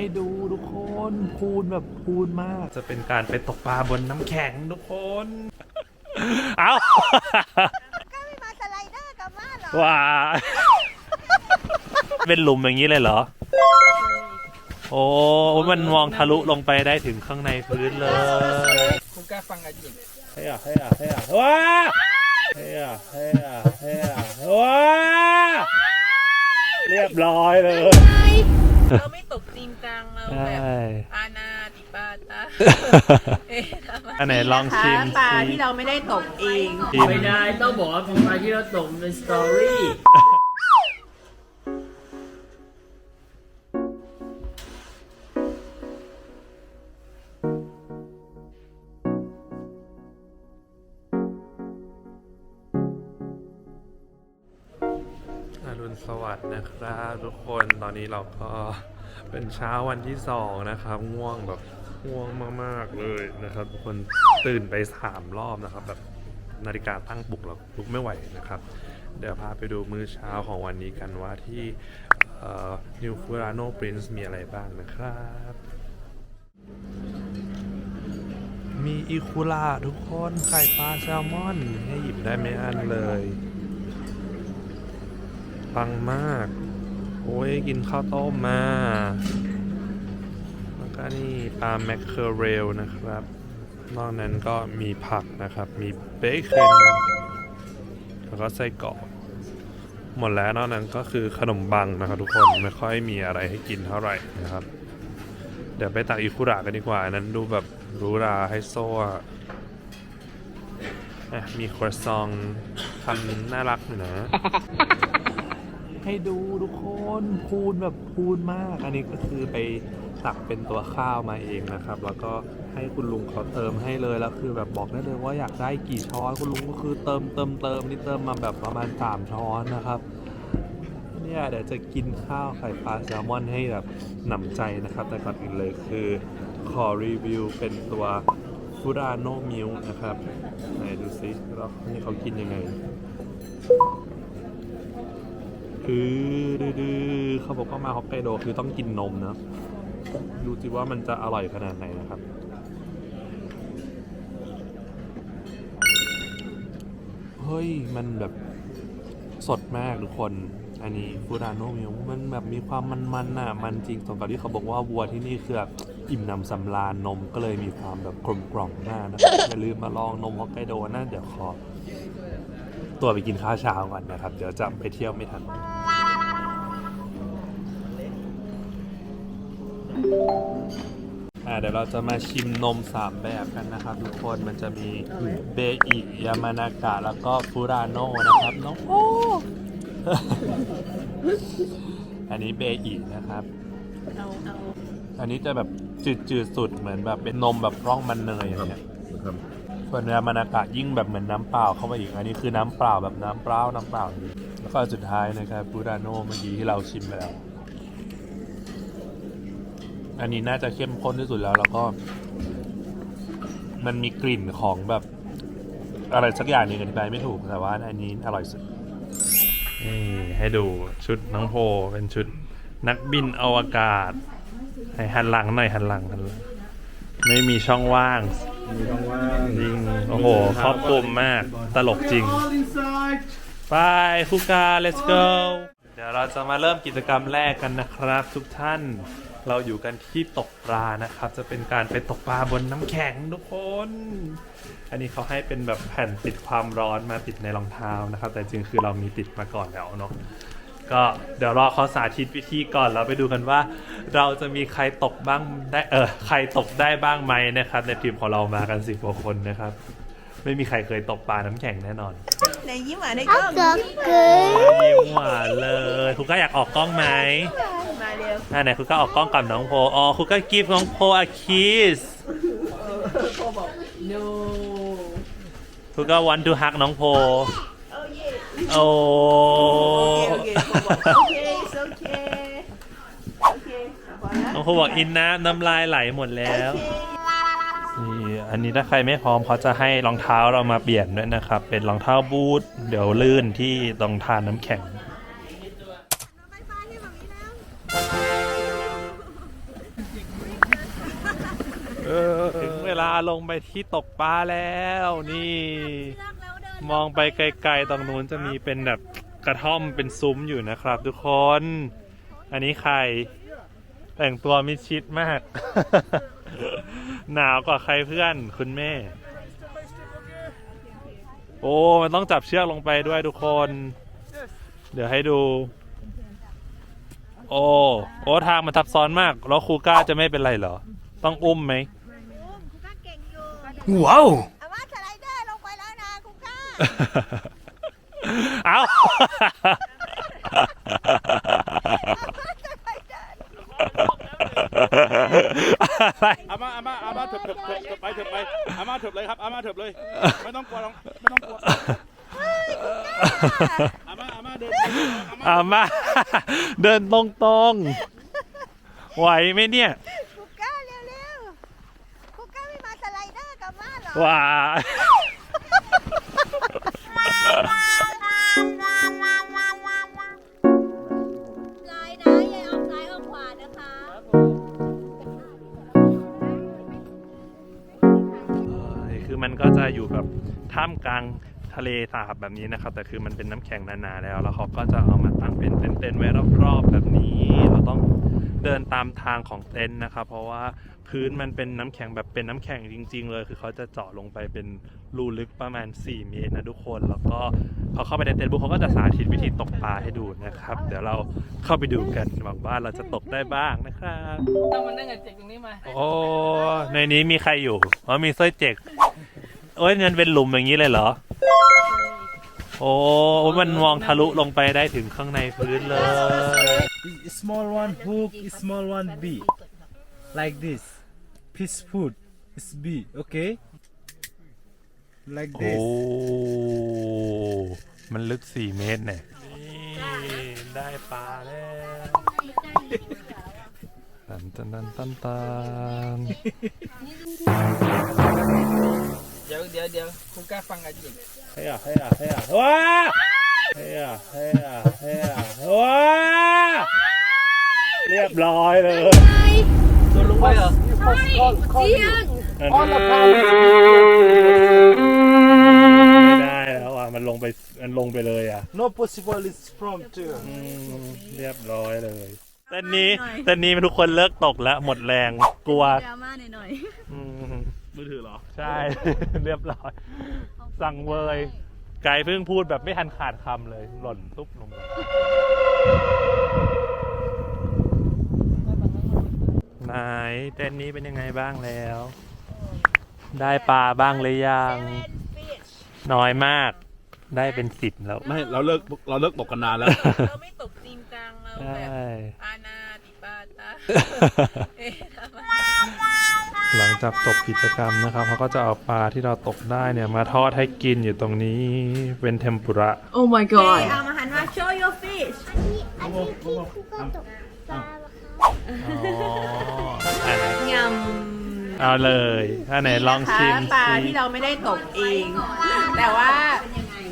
ให้ดูทุกคนพูนแบบพูนมาก จะเป็นการไปตกปลาบนน้ำแข็งทุกคน เอาก็ไม่มาสไลเดอร์กลับบ้านเหรอว้าเป็นหลุมอย่างนี้เลยเหรอ โอ้มันมองทะลุลงไปได้ถึงข้างในพื้นเลยคุณกล้าฟังอาจิตเฮ้ยอะเฮ้ยอะเฮ้ยอะว้าเฮ้ยอะเฮ้ยอะเฮ้ยอะว้าเรียบร้อยเลย เราไม่ตกจริงจังเราใชแบบ่อาณาติปาตาเอ๊ะทำไมอันไหนลองชิม ปลาสิที่เราไม่ได้ตกเอง ชิม ไม่ได้ต้องบอกว่าเป็นปลาที่เราตกเป็นสตอรี่ สดิ์นะครับทุกคนตอนนี้เราก็เป็นเช้าวันที่สองนะครับง่วงแบบง่วงมากๆเลยนะครับทุกคนตื่นไปสามรอบนะครับแบบนาฬิกาตั้งปลุกเราลุกไม่ไหวนะครับ เดี๋ยวพาไปดูมื้อเช้าของวันนี้กันว่าที่นิวฟูร a โนปรินซ์มีอะไรบ้างนะครับ มีอีคูล่าทุกคนไข่ปลาแซลมอน ให้หยิบได้ไม่อั้นเลยปังมาก โอ้ยกินข้าวต้มมา แล้วก็นี่ปลาแมคเคอเรลนะครับ นอกนั้นก็มีผักนะครับ มีเบคอนแล้วก็ไส้กรอกหมดแล้วนอกนั้นก็คือขนมบังนะครับทุกคนไม่ค่อยมีอะไรให้กินเท่าไหร่นะครับ เดี๋ยวไปตักอิคุระกันดีกว่าอันนั้นดูแบบรูหราไฮโซอะมีครัวซองทำน่ารักอยู่นะ ให้ดูทุกคนพูนแบบพูนมาก อันนี้ก็คือไปตักเป็นตัวข้าวมาเองนะครับ แล้วก็ให้คุณลุงเขาเติมให้เลยแล้วคือแบบบอกได้เลยว่าอยากได้กี่ช้อนคุณลุงก็คือเติมเติมเติมนี่เติมมาแบบประมาณ 3 ช้อนนะครับเนี่ยเดี๋ยวจะกินข้าวไข่ปลาแซลมอนให้แบบหนำใจนะครับ แต่ก่อนอื่นเลยคือ ขอรีวิวเป็นตัวฟูราโนมิลนะครับไหนดูซิแล้วนี่เขากินยังไง อือดื้อเขาบอกว่ามาฮอกไกโดคือต้องกินนมนะ ดูสิว่ามันจะอร่อยขนาดไหนนะครับเฮ้ย มันแบบสดมากทุกคน อันนี้ฟูรานโนมิลมันแบบมีความมันๆน่ะ มันจริงสมกับที่เขาบอกว่าวัวที่นี่คือแบบอิ่มนำสำราญนมก็เลยมีความแบบกลมกล่อมมากนะครับอย่าลืมมาลองนมฮอกไกโดนะเดี๋ยวขอตัวไปกินข้าวเช้าก่อนนะครับ เดี๋ยวจะไปเที่ยวไม่ทัน อ่าเดี๋ยวเราจะมาชิมนม 3 แบบกันนะครับทุกคนมันจะมีเบอิยามานากะแล้วก็ฟูราโนนะครับน้องโอ้อันนี้เบอินะครับเอาเอาอันนี้จะแบบจืดๆสุดเหมือนแบบเป็นนมแบบร่องมันเนยอย่างเงี้ยส่วนยามานากะยิ่งแบบเหมือนน้ำเปล่าเข้ามาอีก อันนี้คือน้ำเปล่าแบบน้ำเปล่าน้ำเปล่าจริงแล้วก็สุดท้ายนะครับฟูราโนเมื่อกี้ที่เราชิมไปแล้ว อันนี้น่าจะเข้มข้นที่สุดแล้ว แล้วก็ มันมีกลิ่นของแบบ อะไรสักอย่างหนึ่งอธิบายไม่ถูกแต่ว่าอันนี้อร่อยสุดนี่ให้ดูชุดน้องโพเป็นชุดนักบินอวกาศ ให้หันหลังหน่อยหันหลังหันหลังไม่มีช่องว่างมีช่องว่างจริงโอ้โหครอบคลุมมากตลกจริง All inside ไปคุกา let's go เดี๋ยวเราจะมาเริ่มกิจกรรมแรกกันนะครับทุกท่าน เราอยู่กันที่ตกปลานะครับ จะเป็นการไปตกปลาบนน้ำแข็งทุกคน อันนี้เขาให้เป็นแบบแผ่นติดความร้อนมาติดในรองเท้านะครับ แต่จริงคือเรามีติดมาก่อนแล้วเนาะก็เดี๋ยวรอเขาสาธิตวิธีก่อนเราไปดูกันว่า เราจะมีใครตกบ้างได้เออใครตกได้บ้างไหมนะครับ ในทีมของเรามากันสิบกว่าคนนะครับ ไม่มีใครเคยตกปลาน้ำแข็งแน่นอนในยิ้มหวานในกล้องก็เกินยิ้มหวานเลยคุณก็อยากออกกล้องไหมมาเร็ว อ่าไหนคุณก็ออกกล้องกับน้องโพอ๋อคุณก็กิฟน้องโพอะคิสโคบอก no คุณก็วันดูฮักน้องโพโอ้เย่โอเคโอเคโอเคน้องโพบอกอินน้ำน้ำลายไหลหมดแล้วนี่อันนี้ถ้าใครไม่พร้อมเขาจะให้รองเท้าเรามาเปลี่ยนด้วยนะครับ เป็นรองเท้าบูทเดี๋ยวลื่นที่ตรงทานน้ำแข็ง ลาลงไปที่ตกปลาแล้ว นี่ มองไปไกลๆตรงนู้นจะมีเป็นแบบกระท่อมเป็นซุ้มอยู่นะครับ ทุกคน อันนี้ใคร แต่งตัวมิดชิดมาก หนาวกว่าใครเพื่อนคุณแม่ โอ้มันต้องจับเชือกลงไปด้วยทุกคน เดี๋ยวให้ดู โอ้โอ้ทางมันซับซ้อนมาก แล้วครูก้าจะไม่เป็นไรเหรอ ต้องอุ้มไหม อุ้มคุณก้าเก่งอยู่ ว้าวอามาสไลเดอร์ลงไปแล้วนะคุณก้าเอาสไลเดอร์อะไรอาม่าอาม่าอาม่าเถิบเถิบเถิบเถิบไปเถิบไปอาม่าเถิบเลยครับอาม่าเถิบเลย ไม่ต้องกลัวหรอกไม่ต้องกลัวอาม่าอาม่าเดินอาม่าอามา เดินตรงๆไหวไหมเนี่ย คุณก้าเร็วๆคุณก้าไม่มาสไลเดอร์กับมาเหรอ ว้าซ้ายนะอย่าออกซ้ายออกขวานะคะ คือมันก็จะอยู่แบบท่ามกลาง ทะเลสาบแบบนี้นะครับ แต่คือมันเป็นน้ำแข็งหนาๆแล้ว แล้วเขาก็จะเอามาตั้งเป็นเต็นท์ๆไว้รอบๆแบบนี้ เราต้องเดินตามทางของเต็นท์นะครับ เพราะว่าพื้นมันเป็นน้ำแข็งแบบเป็นน้ำแข็งจริง ๆ เลย คือเขาจะเจาะลงไปเป็นรูลึกประมาณ 4 เมตรนะทุกคน แล้วก็พอเข้าไปในเต็นท์ปุ๊บเขาก็จะสาธิตวิธีตกปลาให้ดูนะครับ เดี๋ยวเราเข้าไปดูกันหวังว่าเราจะตกได้บ้างนะครับต้องมานั่งกับเจ็กตรงนี้มา โอ้ ในนี้มีใครอยู่ อ๋อ มีสร้อยเจกโอ้ยมันเป็นหลุมอย่างนี้เลยเหรอ โอ้มันมองทะลุลงไปได้ถึงข้างในพื้นเลย small one hook, small one bee. Like this. Piece food is bee, okay? Like โอ้ this. มันลึกสี่เมตรเนี่ยนี่ได้ปลาแล้วตันตันตันตันตันเดี๋ ยวเดี๋ยวเดี๋ยวคุณกล้าฟังอาจิตเฮ้ยอะเฮ้ยอะเฮ้ยอะว้าเฮ้ยอะเฮ้ยอะเฮ้ยอะว้าเรียบร้อยเลยโดนลงไปเหรออันนี้ไม่ได้แล้วอะมันลงไปมันลงไปเลยอะ No possible is from two. อืมเรียบร้อยเลยตอนนี้ตอนนี้ทุกคนเลิกตกแล้วหมดแรงกลัวดราม่าหน่อยอืม มือถือเหรอ ใช่ เรียบร้อย สั่งเวย ไก่เพิ่งพูดแบบไม่ทันขาดคำเลย หล่นตุ๊บลงไปไหนเต้นนี้เป็นยังไงบ้างแล้ว ได้ปลาบ้างหรือยัง น้อยมาก ได้เป็นสิบแล้ว ไม่ เราเลิกเราเลิกตกกันนานแล้ว เราไม่ตกจริงจังเราใชแบบ่ อาณาติปาตาเอ๊ะทำไมหลัง จากจบกิจกรรมนะครับเขาก็จะเอาปลาที่เราตกได้เนี่ยมาทอดให้กินอยู่ตรงนี้เป็นเทมปุระ Oh my god เอามาหันมา show your fish อันนี้อันนี้ที่คุกก็ตกปลาเหรอคะอ๋ออันไหนยเอาเลยอันไหนลองชิมปลาสิที่เราไม่ได้ตกเอง แต่ว่า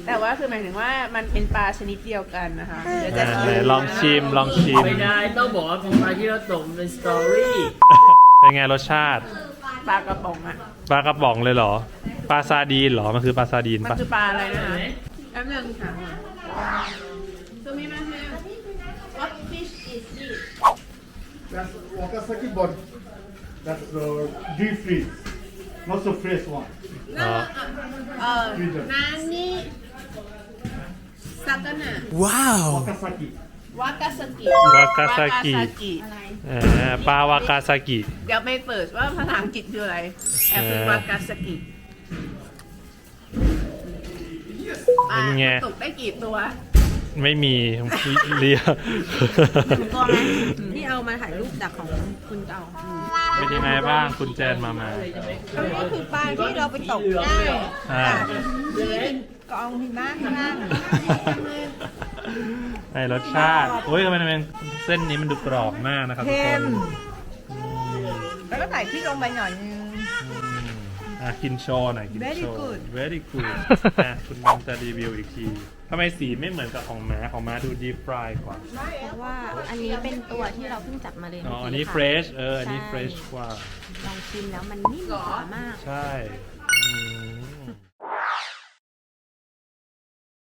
แต่ว่าคือหมายถึงว่ามันเป็นปลาชนิดเดียวกันนะคะเดี๋ยวจะอ่าไหนลองชิมลองชิม ไม่ได้ต้องบอกว่าเป็นปลาที่เราตกเป็นสตอรี่ เป็นไงรสชาติ ปลากระป๋องอะ ปลากระป๋องเลยเหรอ ปลาซาดีนเหรอ มันคือปลาซาดีนมันปะคือปลาอะไรนะคะแป๊บนึงค่ะซูมิมาเฮล What fish is this That's Wakasaki body. That's the deep freeze, not the fresh one. อ๋อเอ่อนานิซากานะ Wakasaki. วากาซากิวากาซากิอ่าปลาวากาซากิ เดี๋ยวไปเปิดว่าภาษาอังกฤษคืออะไรแอบเป็นเออวากาซากิเป็นไงอะตกได้กี่ตัว ไม่มีเรียตัวไหมที่เอามาถ่ายรูปจากของคุณเก่าเป็นยังไงบ้างคุณแจนมามาอันนี้คือปลาที่เราไปตกได้อ่า กองหิมะข้างล่างในรสชาติโอ้ยทำไมมันเส้นนี้มันดูกรอบมากนะครับทุกคนแล้วก็ใส่พริกลงไปหน่อยนึงอืมออะกินโชว์หน่อยกิน Very โชว์ good very good อะคุณบังจะรีวิวอีกทีทำไมสีไม่เหมือนกับของม้าของม้าดู deep fry กว่า เพราะว่าอันนี้เป็นตัวที่เราเพิ่งจับมาเลยอ๋อเมื่กี้อันนี้ค่ะ fresh เออ อันนี้ใช่ fresh กว่า ลองชิมแล้วมันนิ่มกว่ามาก ใช่อืม